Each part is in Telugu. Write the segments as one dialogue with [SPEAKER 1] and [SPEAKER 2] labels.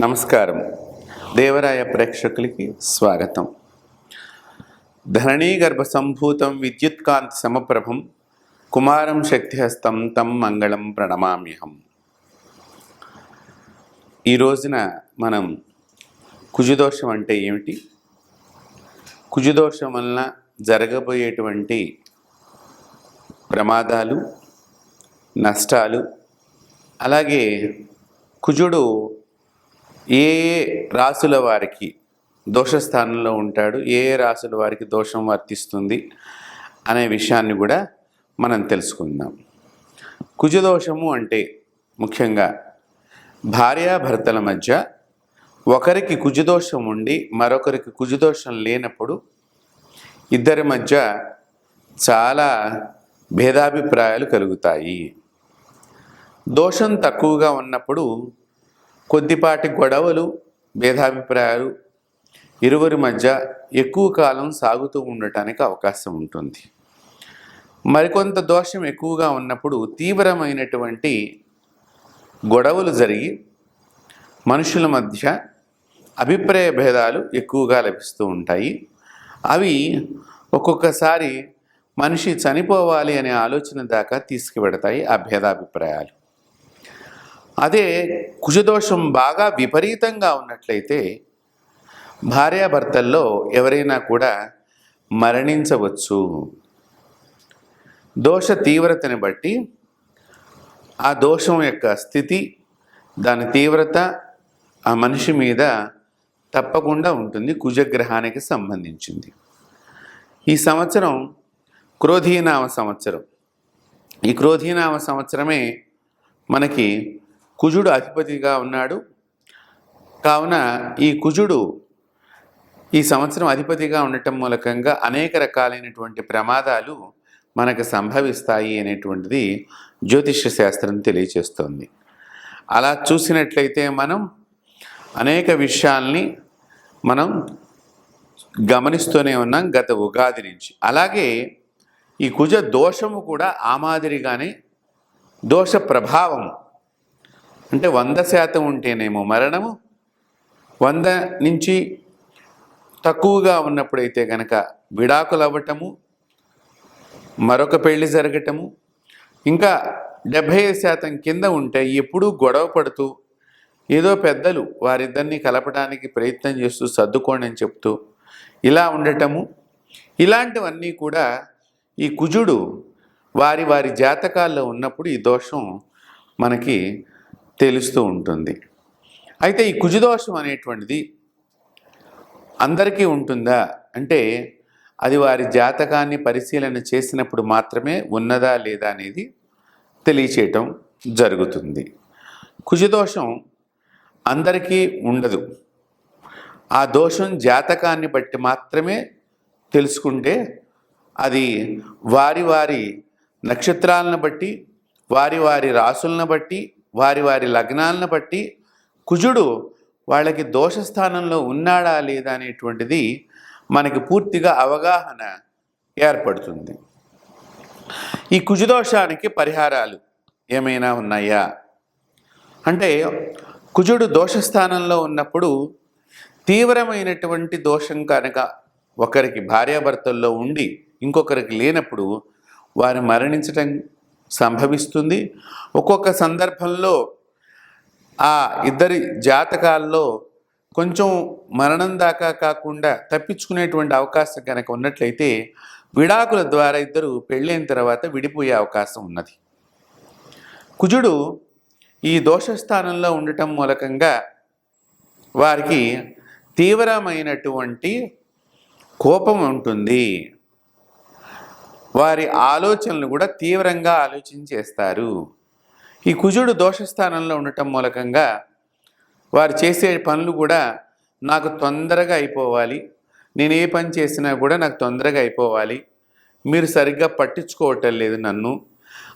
[SPEAKER 1] నమస్కారం. దేవరాయ ప్రేక్షకులకి స్వాగతం. ధరణీగర్భ సంభూతం విద్యుత్కాంతి సమప్రభం కుమారం శక్తిహస్తం తం మంగళం ప్రణమామ్యహం. ఈ రోజున మనం కుజుదోషం అంటే ఏమిటి? కుజుదోషం వలన జరగబోయేటువంటి ప్రమాదాలు నష్టాలు అలాగే కుజుడు ఏ రాసుల వారికి దోషస్థానంలో ఉంటాడు ఏ రాసుల వారికి దోషం వర్తిస్తుంది అనే విషయాన్ని కూడా మనం తెలుసుకుందాం. కుజదోషము అంటే ముఖ్యంగా భార్యాభర్తల మధ్య ఒకరికి కుజదోషం ఉండి మరొకరికి కుజదోషం లేనప్పుడు ఇద్దరి మధ్య చాలా భేదాభిప్రాయాలు కలుగుతాయి. దోషం తక్కువగా ఉన్నప్పుడు కొద్దిపాటి గొడవలు భేదాభిప్రాయాలు ఇరువురి మధ్య ఎక్కువ కాలం సాగుతూ ఉండటానికి అవకాశం ఉంటుంది. మరికొంత దోషం ఎక్కువగా ఉన్నప్పుడు తీవ్రమైనటువంటి గొడవలు జరిగి మనుషుల మధ్య అభిప్రాయ భేదాలు ఎక్కువగా లభిస్తూ ఉంటాయి. అవి ఒక్కొక్కసారి మనిషి చనిపోవాలి అనే ఆలోచన దాకా తీసుకువెడతాయి ఆ భేదాభిప్రాయాలు. అదే కుజదోషం బాగా విపరీతంగా ఉన్నట్లయితే భార్యాభర్తల్లో ఎవరైనా కూడా మరణించవచ్చు. దోష తీవ్రతని బట్టి ఆ దోషం యొక్క స్థితి దాని తీవ్రత ఆ మనిషి మీద తప్పకుండా ఉంటుంది కుజగ్రహానికి సంబంధించింది. ఈ సంవత్సరం క్రోధీనామ సంవత్సరం. ఈ క్రోధీనామ సంవత్సరమే మనకి కుజుడు అధిపతిగా ఉన్నాడు. కావున ఈ కుజుడు ఈ సంవత్సరం అధిపతిగా ఉండటం మూలకంగా అనేక రకాలైనటువంటి ప్రమాదాలు మనకు సంభవిస్తాయి అనేటువంటిది జ్యోతిష్య శాస్త్రం తెలియచేస్తోంది. అలా చూసినట్లయితే మనం అనేక విషయాల్ని మనం గమనిస్తూనే ఉన్నాం గత ఉగాది నుంచి. అలాగే ఈ కుజ దోషము కూడా ఆ మాదిరిగానే దోష ప్రభావం అంటే వంద శాతం ఉంటేనేమో మరణము వంద నుంచి తక్కువగా ఉన్నప్పుడైతే కనుక విడాకులు అవ్వటము మరొక పెళ్ళి జరగటము ఇంకా డెబ్భై శాతం కింద ఉంటే ఎప్పుడూ గొడవ పడుతూ ఏదో పెద్దలు వారిద్దరిని కలపడానికి ప్రయత్నం చేస్తూ సర్దుకోండి అని చెప్తూ ఇలా ఉండటము. ఇలాంటివన్నీ కూడా ఈ కుజుడు వారి వారి జాతకాల్లో ఉన్నప్పుడు ఈ దోషం మనకి తెలుస్తూ ఉంటుంది. అయితే ఈ కుజుదోషం అనేటువంటిది అందరికీ ఉంటుందా? అంటే అది వారి జాతకాన్ని పరిశీలన చేసినప్పుడు మాత్రమే ఉన్నదా లేదా అనేది తెలియచేయటం జరుగుతుంది. కుజదోషం అందరికీ ఉండదు. ఆ దోషం జాతకాన్ని బట్టి మాత్రమే తెలుసుకుంటే అది వారి వారి నక్షత్రాలను బట్టి వారి వారి రాసులను బట్టి వారి వారి లగ్నాలను బట్టి కుజుడు వాళ్ళకి దోషస్థానంలో ఉన్నాడా లేదా అనేటువంటిది మనకి పూర్తిగా అవగాహన ఏర్పడుతుంది. ఈ కుజుదోషానికి పరిహారాలు ఏమైనా ఉన్నాయా? అంటే కుజుడు దోషస్థానంలో ఉన్నప్పుడు తీవ్రమైనటువంటి దోషం కనుక ఒకరికి భార్యాభర్తల్లో ఉండి ఇంకొకరికి లేనప్పుడు వారు మరణించటం సంభవిస్తుంది. ఒక్కొక్క సందర్భంలో ఆ ఇద్దరి జాతకాల్లో కొంచెం మరణం దాకా కాకుండా తప్పించుకునేటువంటి అవకాశం కనుక ఉన్నట్లయితే విడాకుల ద్వారా ఇద్దరు పెళ్ళైన తర్వాత విడిపోయే అవకాశం ఉన్నది. కుజుడు ఈ దోషస్థానంలో ఉండటం మూలకంగా వారికి తీవ్రమైనటువంటి కోపం ఉంటుంది. వారి ఆలోచనలు కూడా తీవ్రంగా ఆలోచించేస్తారు. ఈ కుజుడు దోషస్థానంలో ఉండటం మూలకంగా వారు చేసే పనులు కూడా నాకు తొందరగా అయిపోవాలి. నేను ఏ పని చేసినా కూడా నాకు తొందరగా అయిపోవాలి. మీరు సరిగ్గా పట్టించుకోవటం లేదు నన్ను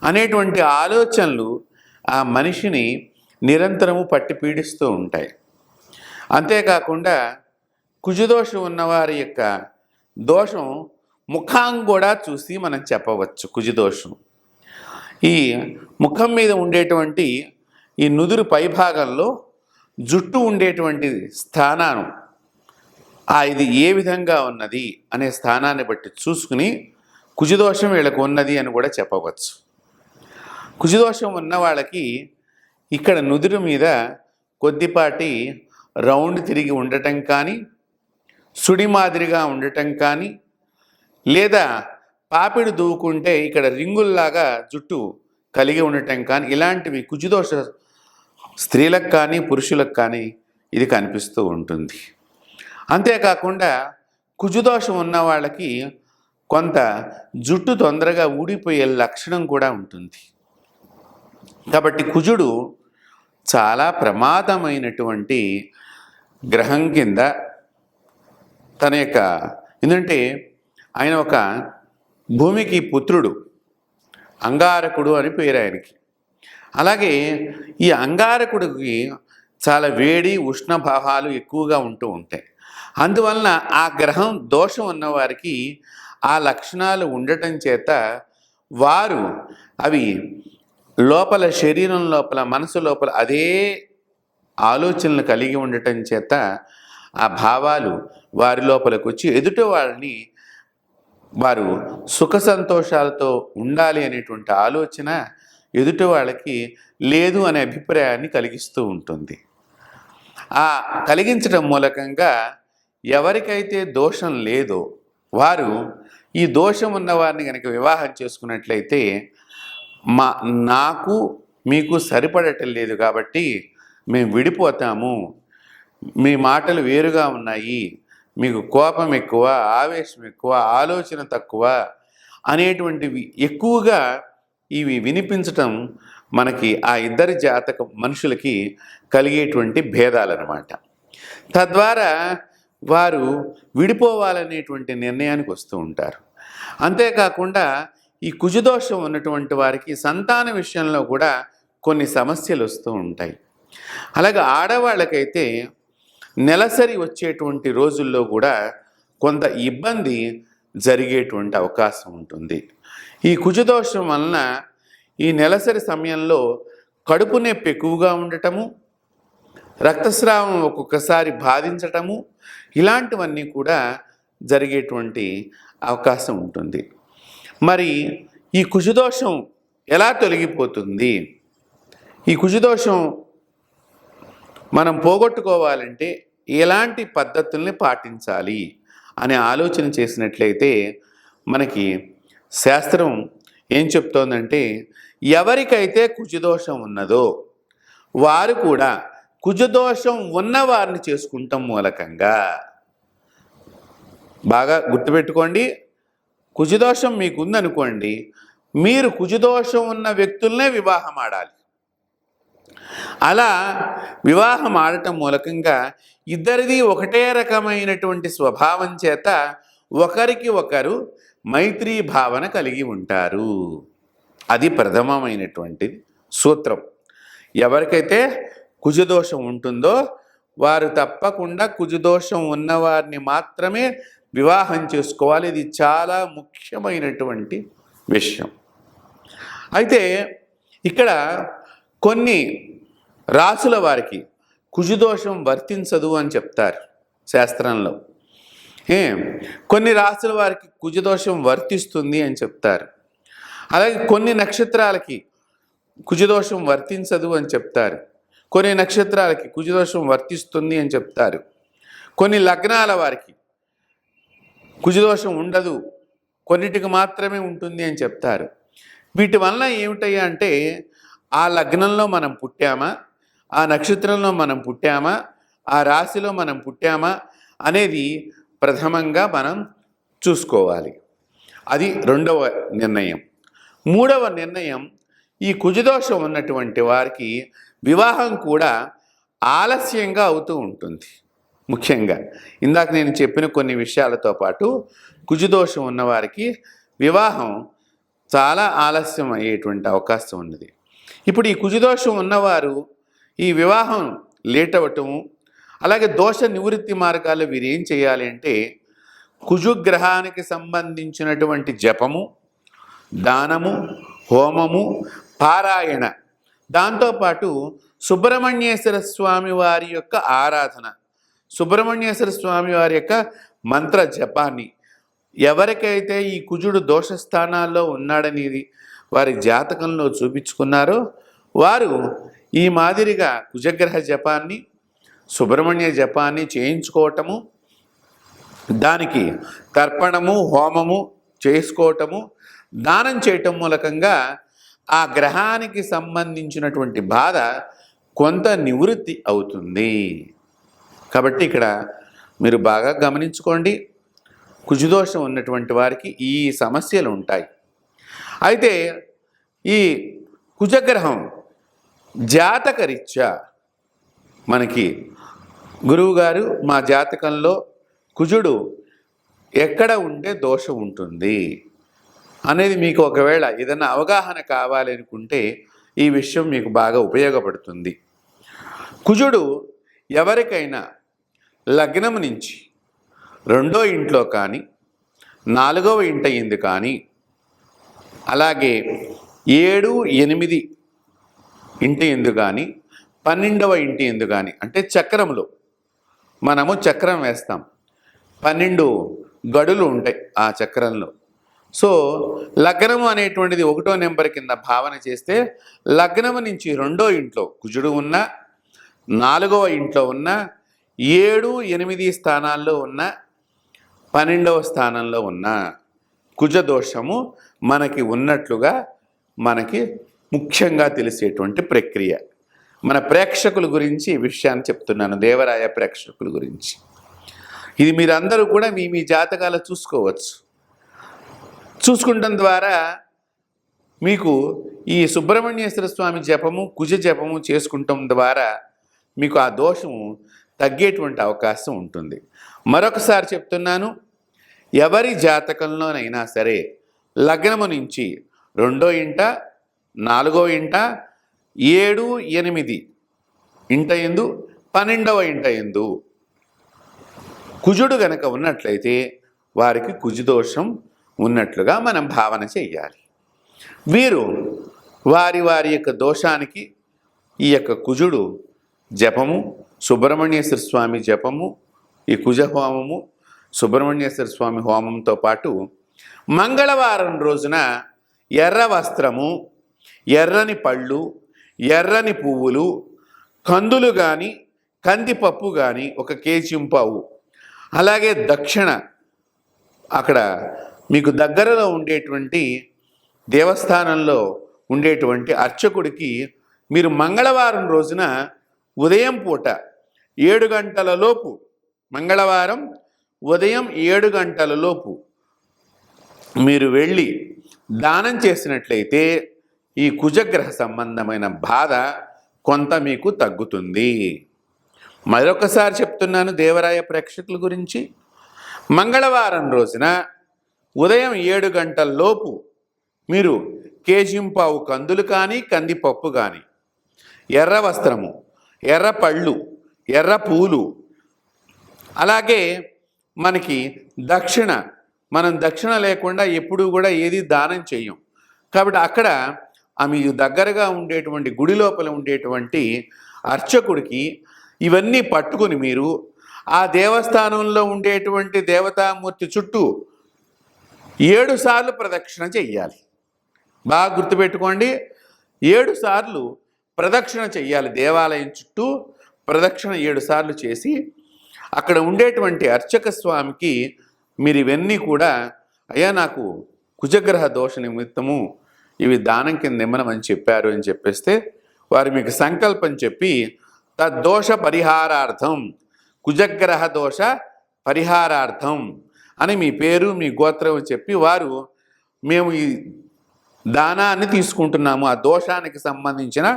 [SPEAKER 1] అనేటువంటి ఆలోచనలు ఆ మనిషిని నిరంతరము పట్టి పీడిస్తూ ఉంటాయి. అంతేకాకుండా కుజుదోషం ఉన్నవారి యొక్క దోషం ముఖం కూడా చూసి మనం చెప్పవచ్చు కుజిదోషం. ఈ ముఖం మీద ఉండేటువంటి ఈ నుదురు పైభాగంలో జుట్టు ఉండేటువంటి స్థానాను ఆ ఇది ఏ విధంగా ఉన్నది అనే స్థానాన్ని బట్టి చూసుకుని కుజిదోషం వీళ్ళకు ఉన్నది అని కూడా చెప్పవచ్చు. కుజిదోషం ఉన్న వాళ్ళకి ఇక్కడ నుదురు మీద కొద్దిపాటి రౌండ్ తిరిగి ఉండటం కానీ సుడి మాదిరిగా ఉండటం కానీ లేదా పాపిడి దూకుంటే ఇక్కడ రింగుల్లాగా జుట్టు కలిగి ఉండటం కానీ ఇలాంటివి కుజుదోష స్త్రీలకు కానీ పురుషులకు కానీ ఇది కనిపిస్తూ ఉంటుంది. అంతేకాకుండా కుజుదోషం ఉన్న వాళ్ళకి కొంత జుట్టు తొందరగా ఊడిపోయే లక్షణం కూడా ఉంటుంది. కాబట్టి కుజుడు చాలా ప్రమాదమైనటువంటి గ్రహం కింద తన యొక్క ఎందుకంటే ఆయన ఒక భూమికి పుత్రుడు అంగారకుడు అని పేరు ఆయనకి. అలాగే ఈ అంగారకుడికి చాలా వేడి ఉష్ణ భావాలు ఎక్కువగా ఉంటూ ఉంటాయి. అందువలన ఆ గ్రహం దోషం ఉన్నవారికి ఆ లక్షణాలు ఉండటం చేత వారు అవి లోపల శరీరం లోపల మనసు లోపల అదే ఆలోచనలు కలిగి ఉండటం చేత ఆ భావాలు వారి లోపలికి వచ్చి ఎదుటి వాళ్ళని వారు సుఖ సంతోషాలతో ఉండాలి అనేటువంటి ఆలోచన ఎదుటి వాళ్ళకి లేదు అనే అభిప్రాయాన్ని కలిగిస్తూ ఉంటుంది. ఆ కలిగించడం మూలకంగా ఎవరికైతే దోషం లేదో వారు ఈ దోషం ఉన్నవారిని కనుక వివాహం చేసుకున్నట్లయితే మా నాకు మీకు సరిపడటం లేదు కాబట్టి మేము విడిపోతాము. మీ మాటలు వేరుగా ఉన్నాయి. మీకు కోపం ఎక్కువ ఆవేశం ఎక్కువ ఆలోచన తక్కువ అనేటువంటివి ఎక్కువగా ఇవి వినిపించటం మనకి ఆ ఇద్దరి జాతక మనుషులకి కలిగేటువంటి భేదాలన్నమాట. తద్వారా వారు విడిపోవాలనేటువంటి నిర్ణయానికి వస్తూ ఉంటారు. అంతేకాకుండా ఈ కుజదోషం ఉన్నటువంటి వారికి సంతాన విషయంలో కూడా కొన్ని సమస్యలు వస్తూ ఉంటాయి. అలాగే ఆడవాళ్ళకైతే నెలసరి వచ్చేటువంటి రోజుల్లో కూడా కొంత ఇబ్బంది జరిగేటువంటి అవకాశం ఉంటుంది. ఈ కుజదోషం వలన ఈ నెలసరి సమయంలో కడుపు నొప్పి ఎక్కువగా ఉండటము రక్తస్రావం ఒక్కొక్కసారి బాధించటము ఇలాంటివన్నీ కూడా జరిగేటువంటి అవకాశం ఉంటుంది. మరి ఈ కుజదోషం ఎలా తొలగిపోతుంది? ఈ కుజదోషం మనం పోగొట్టుకోవాలంటే ఎలాంటి పద్ధతుల్ని పాటించాలి అనే ఆలోచన చేసినట్లయితే మనకి శాస్త్రం ఏం చెప్తోందంటే ఎవరికైతే కుజదోషం ఉన్నదో వారు కూడా కుజదోషం ఉన్నవారిని చేసుకుంటాం మూలకంగా. బాగా గుర్తుపెట్టుకోండి కుజదోషం మీకు ఉందనుకోండి మీరు కుజదోషం ఉన్న వ్యక్తులనే వివాహం ఆడాలి. అలా వివాహం ఆడటం మూలకంగా ఇద్దరిది ఒకటే రకమైనటువంటి స్వభావం చేత ఒకరికి ఒకరు మైత్రీ భావన కలిగి ఉంటారు. అది ప్రథమమైనటువంటి సూత్రం. ఎవరికైతే కుజదోషం ఉంటుందో వారు తప్పకుండా కుజదోషం ఉన్నవారిని మాత్రమే వివాహం చేసుకోవాలి. ఇది చాలా ముఖ్యమైనటువంటి విషయం. అయితే ఇక్కడ కొన్ని రాసుల వారికి కుజుదోషం వర్తించదు అని చెప్తారు శాస్త్రంలో. ఏ కొన్ని రాసుల వారికి కుజదోషం వర్తిస్తుంది అని చెప్తారు. అలాగే కొన్ని నక్షత్రాలకి కుజదోషం వర్తించదు అని చెప్తారు. కొన్ని నక్షత్రాలకి కుజదోషం వర్తిస్తుంది అని చెప్తారు. కొన్ని లగ్నాల వారికి కుజదోషం ఉండదు. కొన్నిటికి మాత్రమే ఉంటుంది అని చెప్తారు. వీటి వలన ఏమిటయ్యా అంటే ఆ లగ్నంలో మనం పుట్టామా? ఆ నక్షత్రంలో మనం పుట్టామా? ఆ రాశిలో మనం పుట్టామా? అనేది ప్రథమంగా మనం చూసుకోవాలి. అది రెండవ నిర్ణయం. మూడవ నిర్ణయం ఈ కుజదోషం ఉన్నటువంటి వారికి వివాహం కూడా ఆలస్యంగా అవుతూ ఉంటుంది. ముఖ్యంగా ఇందాక నేను చెప్పిన కొన్ని విషయాలతో పాటు కుజదోషం ఉన్నవారికి వివాహం చాలా ఆలస్యం అయ్యేటువంటి అవకాశం ఉన్నది. ఇప్పుడు ఈ కుజదోషం ఉన్నవారు ఈ వివాహం లేట్ అవ్వటము అలాగే దోష నివృత్తి మార్గాలు వీరు ఏం చేయాలి అంటే కుజుగ్రహానికి సంబంధించినటువంటి జపము దానము హోమము పారాయణ. దాంతోపాటు సుబ్రహ్మణ్యేశ్వర స్వామి వారి యొక్క ఆరాధన. సుబ్రహ్మణ్యేశ్వర స్వామి వారి యొక్క మంత్ర జపాన్ని. ఎవరికైతే ఈ కుజుడు దోషస్థానాల్లో ఉన్నాడనేది వారి జాతకంలో చూపించుకున్నారో వారు ఈ మాదిరిగా కుజగ్రహ జపాన్ని సుబ్రహ్మణ్య జపాన్ని చేయించుకోవటము దానికి తర్పణము హోమము చేసుకోవటము దానం చేయటం మూలకంగా ఆ గ్రహానికి సంబంధించినటువంటి బాధ కొంత నివృత్తి అవుతుంది. కాబట్టి ఇక్కడ మీరు బాగా గమనించుకోండి. కుజుదోషం ఉన్నటువంటి వారికి ఈ సమస్యలు ఉంటాయి. అయితే ఈ కుజగ్రహం జాతకరీత్యా మనకి గురువుగారు మా జాతకంలో కుజుడు ఎక్కడ ఉంటే దోషం ఉంటుంది అనేది మీకు ఒకవేళ ఏదైనా అవగాహన కావాలి అనుకుంటే ఈ విషయం మీకు బాగా ఉపయోగపడుతుంది. కుజుడు ఎవరికైనా లగ్నం నుంచి రెండో ఇంట్లో కానీ నాలుగవ ఇంటయింది కానీ అలాగే ఏడు ఎనిమిది ఇంటి ఎందు కానీ పన్నెండవ ఇంటి ఎందు కానీ అంటే చక్రంలో మనము చక్రం వేస్తాం. పన్నెండు గడులు ఉంటాయి ఆ చక్రంలో. సో లగ్నము అనేటువంటిది ఒకటో నెంబర్ కింద భావన చేస్తే లగ్నము నుంచి రెండో ఇంట్లో కుజుడు ఉన్న నాలుగవ ఇంట్లో ఉన్న ఏడు ఎనిమిది స్థానాల్లో ఉన్న పన్నెండవ స్థానంలో ఉన్న కుజదోషము మనకి ఉన్నట్లుగా మనకి ముఖ్యంగా తెలిసేటువంటి ప్రక్రియ. మన ప్రేక్షకుల గురించి ఈ విషయాన్ని చెప్తున్నాను దేవరాయ ప్రేక్షకుల గురించి. ఇది మీరందరూ కూడా మీ మీ జాతకాలు చూసుకోవచ్చు. చూసుకుంటం ద్వారా మీకు ఈ సుబ్రహ్మణ్యేశ్వర స్వామి జపము కుజ జపము చేసుకుంటాం ద్వారా మీకు ఆ దోషము తగ్గేటువంటి అవకాశం ఉంటుంది. మరొకసారి చెప్తున్నాను ఎవరి జాతకంలోనైనా సరే లగ్నము నుంచి రెండో ఇంట నాలుగో ఇంట ఏడు ఎనిమిది ఇంట ఎందు పన్నెండవ ఇంట ఎందు. కుజుడు గనక ఉన్నట్లయితే వారికి కుజుదోషం ఉన్నట్లుగా మనం భావన చేయాలి వీరు వారి వారి యొక్క దోషానికి ఈ యొక్క కుజుడు జపము సుబ్రహ్మణ్యేశ్వర స్వామి జపము ఈ కుజ హోమము సుబ్రహ్మణ్యేశ్వర స్వామి హోమంతో పాటు మంగళవారం రోజున ఎర్ర వస్త్రము ఎర్రని పళ్ళు ఎర్రని పువ్వులు కందులు కానీ కందిపప్పు కానీ ఒక కేజీ అలాగే దక్షిణ అక్కడ మీకు దగ్గరలో ఉండేటువంటి దేవస్థానంలో ఉండేటువంటి అర్చకుడికి మీరు మంగళవారం రోజున ఉదయం పూట ఏడు గంటల లోపు మంగళవారం ఉదయం ఏడు గంటల లోపు మీరు వెళ్ళి దానం చేసినట్లయితే ఈ కుజగ్రహ సంబంధమైన బాధ కొంత మీకు తగ్గుతుంది. మరొకసారి చెప్తున్నాను దేవరాయ ప్రేక్షకుల గురించి. మంగళవారం రోజున ఉదయం ఏడు గంటల లోపు మీరు కేజింపావు కందులు కానీ కందిపప్పు కానీ ఎర్ర వస్త్రము ఎర్ర పళ్ళు ఎర్ర పూలు అలాగే మనకి దక్షిణ మనం దక్షిణ లేకుండా ఎప్పుడూ కూడా ఏది దానం చేయం. కాబట్టి అక్కడ ఆమె మీ దగ్గరగా ఉండేటువంటి గుడి లోపల ఉండేటువంటి అర్చకుడికి ఇవన్నీ పట్టుకొని మీరు ఆ దేవస్థానంలో ఉండేటువంటి దేవతామూర్తి చుట్టూ ఏడు సార్లు ప్రదక్షిణ చెయ్యాలి. బాగా గుర్తుపెట్టుకోండి ఏడు సార్లు ప్రదక్షిణ చెయ్యాలి దేవాలయం చుట్టూ ప్రదక్షిణ ఏడు సార్లు చేసి అక్కడ ఉండేటువంటి అర్చక స్వామికి మీరు ఇవన్నీ కూడా అయ్యా నాకు కుజగ్రహ దోష నిమిత్తము ఇవి దానం కింద ఇమ్మనమని చెప్పారు అని చెప్పేస్తే వారు మీకు సంకల్పం చెప్పి తద్దోష పరిహారార్థం కుజగ్రహ దోష పరిహారార్థం అని మీ పేరు మీ గోత్రం చెప్పి వారు మేము ఈ దానాన్ని తీసుకుంటున్నాము. ఆ దోషానికి సంబంధించిన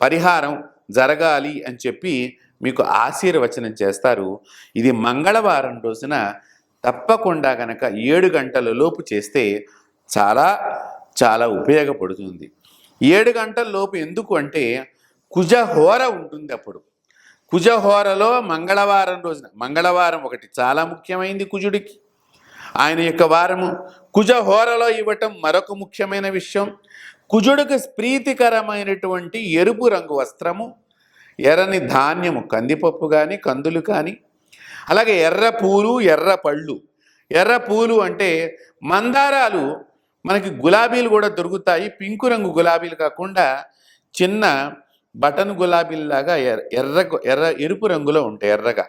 [SPEAKER 1] పరిహారం జరగాలి అని చెప్పి మీకు ఆశీర్వచనం చేస్తారు. ఇది మంగళవారం రోజున తప్పకుండా గనక ఏడు గంటల లోపు చేస్తే చాలా చాలా ఉపయోగపడుతుంది. ఏడు గంటల లోపు ఎందుకు అంటే కుజహోర ఉంటుంది అప్పుడు. కుజహోరలో మంగళవారం రోజున మంగళవారం ఒకటి చాలా ముఖ్యమైంది కుజుడికి. ఆయన యొక్క వారము. కుజహోరలో ఇవ్వటం మరొక ముఖ్యమైన విషయం. కుజుడికి ప్రీతికరమైనటువంటి ఎరుపు రంగు వస్త్రము ఎర్రని ధాన్యము కందిపప్పు కానీ కందులు కానీ అలాగే ఎర్ర పూలు ఎర్ర పళ్ళు. ఎర్ర పూలు అంటే మందారాలు మనకి గులాబీలు కూడా దొరుకుతాయి. పింకు రంగు గులాబీలు కాకుండా చిన్న బటన్ గులాబీలాగా ఎర్ర ఎర్ర ఎర్ర ఎరుపు రంగులో ఉంటాయి ఎర్రగా.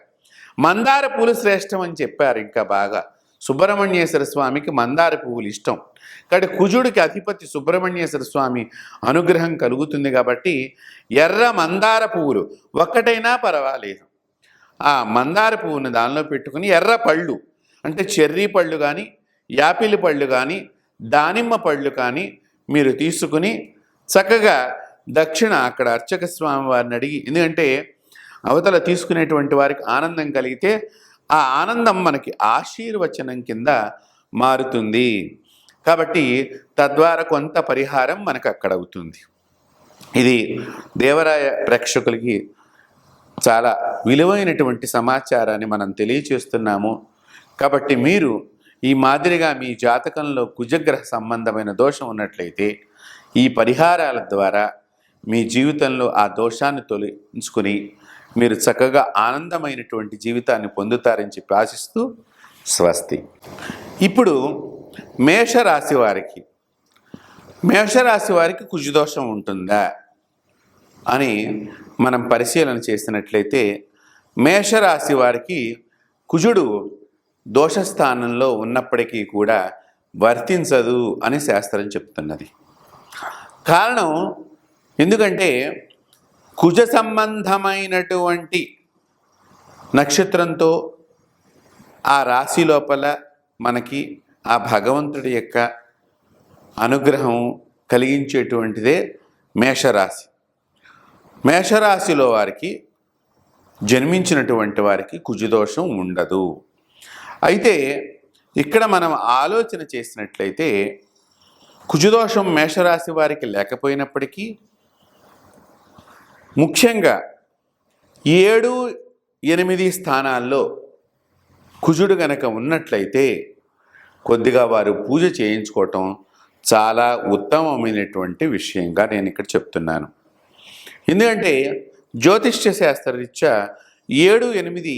[SPEAKER 1] మందార పూలు శ్రేష్టం అని చెప్పారు ఇంకా బాగా. సుబ్రహ్మణ్యేశ్వర స్వామికి మందార పువ్వులు ఇష్టం. కాబట్టి కుజుడికి అధిపతి సుబ్రహ్మణ్యేశ్వర స్వామి అనుగ్రహం కలుగుతుంది కాబట్టి ఎర్ర మందార పువ్వులు ఒక్కటైనా పర్వాలేదు. ఆ మందార పువ్వును దానిలో పెట్టుకుని ఎర్ర పళ్ళు అంటే చెర్రీ పళ్ళు కానీ యాపిల్ పళ్ళు కానీ దానిమ్మ పళ్ళు కానీ మీరు తీసుకుని చక్కగా దక్షిణ అక్కడ అర్చక స్వామి వారిని అడిగి ఎందుకంటే అవతల తీసుకునేటువంటి వారికి ఆనందం కలిగితే ఆ ఆనందం మనకి ఆశీర్వచనం కింద మారుతుంది. కాబట్టి తద్వారా కొంత పరిహారం మనకు అక్కడ అవుతుంది. ఇది దేవరాయ ప్రేక్షకులకి చాలా విలువైనటువంటి సమాచారాన్ని మనం తెలియచేస్తున్నాము. కాబట్టి మీరు ఈ మాదిరిగా మీ జాతకంలో కుజగ్రహ సంబంధమైన దోషం ఉన్నట్లయితే ఈ పరిహారాల ద్వారా మీ జీవితంలో ఆ దోషాన్ని తొలగించుకుని మీరు చక్కగా ఆనందమైనటువంటి జీవితాన్ని పొందుతారని చెప్పి ఆశిస్తూ స్వస్తి. ఇప్పుడు మేషరాశి వారికి మేషరాశి వారికి కుజదోషం ఉంటుందా అని మనం పరిశీలన చేసినట్లయితే మేషరాశి వారికి కుజుడు దోషస్థానంలో ఉన్నప్పటికీ కూడా వర్తించదు అని శాస్త్రం చెప్తున్నది. కారణం ఎందుకంటే కుజ సంబంధమైనటువంటి నక్షత్రంతో ఆ రాశి లోపల మనకి ఆ భగవంతుడి యొక్క అనుగ్రహం కలిగించేటువంటిదే మేషరాశి. మేషరాశిలో వారికి జన్మించినటువంటి వారికి కుజదోషం ఉండదు. అయితే ఇక్కడ మనం ఆలోచన చేసినట్లయితే కుజుదోషం మేషరాశి వారికి లేకపోయినప్పటికీ ముఖ్యంగా ఏడు ఎనిమిది స్థానాల్లో కుజుడు గనక ఉన్నట్లయితే కొద్దిగా వారు పూజ చేయించుకోవటం చాలా ఉత్తమమైనటువంటి విషయంగా నేను ఇక్కడ చెప్తున్నాను. ఎందుకంటే జ్యోతిష్య శాస్త్రరీత్యా ఏడు ఎనిమిది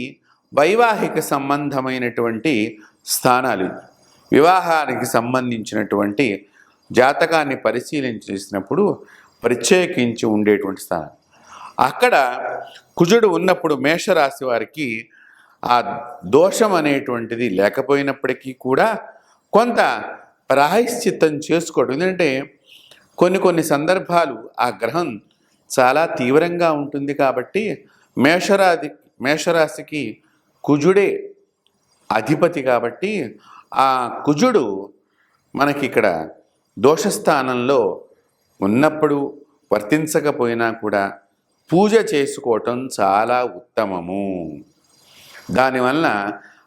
[SPEAKER 1] వైవాహిక సంబంధమైనటువంటి స్థానాలు వివాహానికి సంబంధించినటువంటి జాతకాన్ని పరిశీలన చేసినప్పుడు ప్రత్యేకించి ఉండేటువంటి స్థానం. అక్కడ కుజుడు ఉన్నప్పుడు మేషరాశి వారికి ఆ దోషం అనేటువంటిది లేకపోయినప్పటికీ కూడా కొంత ప్రాయశ్చిత్తం చేసుకోవడం. ఎందుకంటే కొన్ని కొన్ని సందర్భాలు ఆ గ్రహం చాలా తీవ్రంగా ఉంటుంది కాబట్టి మేషరాది మేషరాశికి కుజుడే అధిపతి కాబట్టి ఆ కుజుడు మనకి ఇక్కడ దోషస్థానంలో ఉన్నప్పుడు వర్తించకపోయినా కూడా పూజ చేసుకోవటం చాలా ఉత్తమము. దానివల్ల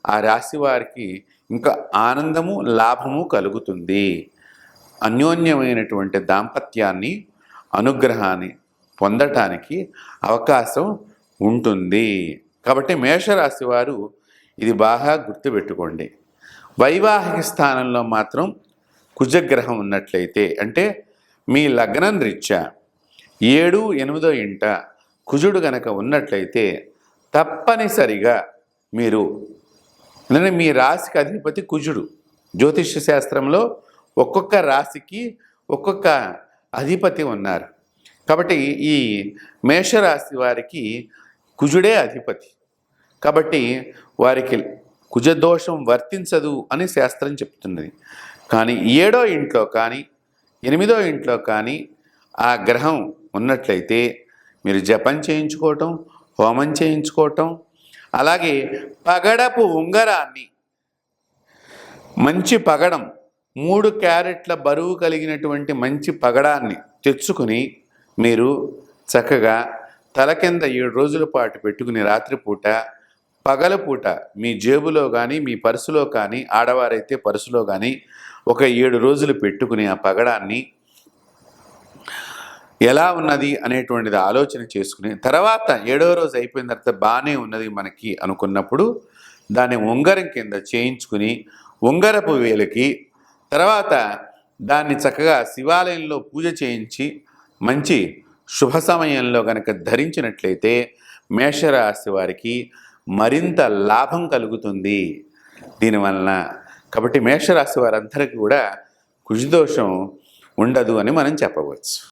[SPEAKER 1] ఆ రాశి వారికి ఇంకా ఆనందము లాభము కలుగుతుంది. అన్యోన్యమైనటువంటి దాంపత్యాన్ని అనుగ్రహాన్ని పొందటానికి అవకాశం ఉంటుంది. కాబట్టి మేషరాశి వారు ఇది బాగా గుర్తుపెట్టుకోండి. వైవాహిక స్థానంలో మాత్రం కుజగ్రహం ఉన్నట్లయితే అంటే మీ లగ్నం రీత్యా ఏడు ఎనిమిదో ఇంట కుజుడు గనక ఉన్నట్లయితే తప్పనిసరిగా మీరు ఎందుకంటే మీ రాశికి అధిపతి కుజుడు. జ్యోతిష్య శాస్త్రంలో ఒక్కొక్క రాశికి ఒక్కొక్క అధిపతి ఉన్నారు. కాబట్టి ఈ మేషరాశి వారికి కుజుడే అధిపతి. కాబట్టి వారికి కుజదోషం వర్తించదు అని శాస్త్రం చెప్తున్నది. కానీ ఏడో ఇంట్లో కానీ ఎనిమిదో ఇంట్లో కానీ ఆ గ్రహం ఉన్నట్లయితే మీరు జపం చేయించుకోవటం హోమం చేయించుకోవటం అలాగే పగడపు ఉంగరాన్ని మంచి పగడం మూడు క్యారెట్ల బరువు కలిగినటువంటి మంచి పగడాన్ని తెచ్చుకుని మీరు చక్కగా తల కింద ఏడు రోజుల పాటు పెట్టుకుని రాత్రిపూట పగలపూట మీ జేబులో కానీ మీ పర్సులో కానీ ఆడవారైతే పర్సులో కానీ ఒక ఏడు రోజులు పెట్టుకుని ఆ పగడాన్ని ఎలా ఉన్నది అనేటువంటిది ఆలోచన చేసుకుని తర్వాత ఏడో రోజు అయిపోయిన తర్వాత బాగానే ఉన్నది మనకి అనుకున్నప్పుడు దాన్ని ఉంగరం కింద చేయించుకుని ఉంగరపు వేలకి తర్వాత దాన్ని చక్కగా శివాలయంలో పూజ చేయించి మంచి శుభ సమయంలో కనుక ధరించినట్లయితే మేషరాశి వారికి మరింత లాభం కలుగుతుంది. దీనివలన కాబట్టి మేషరాశి వారందరికీ కూడా కుజదోషం ఉండదు అని మనం చెప్పవచ్చు.